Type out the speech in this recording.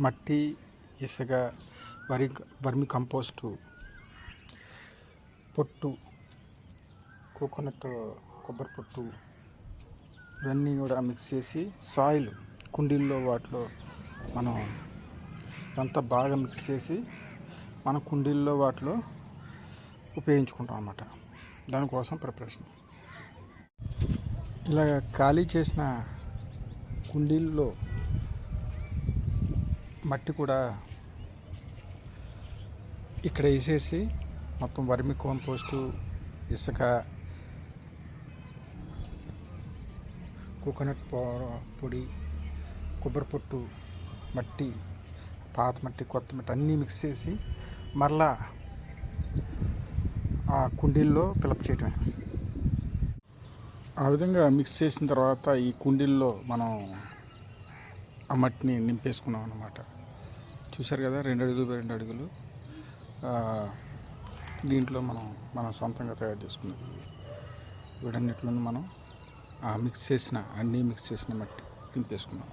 మట్టి ఇసుక వరి వర్మి కంపోస్టు పొట్టు కోకోనట్ కొబ్బరి పొట్టు ఇవన్నీ కూడా మిక్స్ చేసి సాయిల్ కుండీల్లో వాటిలో మనం ఇదంతా బాగా మిక్స్ చేసి మన కుండీల్లో వాటిలో ఉపయోగించుకుంటాం అన్నమాట. దానికోసం ప్రిపరేషన్ ఇలా ఖాళీ చేసిన కుండీల్లో మట్టి కూడా ఇక్కడ వేసేసి మొత్తం వర్మి కాంపోస్టు ఇసుక కోకోనట్ పొడి కొబ్బరి పొట్టు మట్టి పాత మట్టి కొత్త మట్టి అన్నీ మిక్స్ చేసి మరలా ఆ కుండీల్లో ఫిలప్ చేయటమే. ఆ విధంగా మిక్స్ చేసిన తర్వాత ఈ కుండీల్లో మనం ఆ మట్టిని నింపేసుకున్నాం అన్నమాట చూశారు కదా రెండు అడుగులు రెండు అడుగులు. దీంట్లో మనం మనం సొంతంగా తయారు చేసుకున్నది వీటన్నిటిలో మనం ఆ మిక్స్ చేసిన అన్నీ మిక్స్ చేసిన మట్టి నింపేసుకున్నాం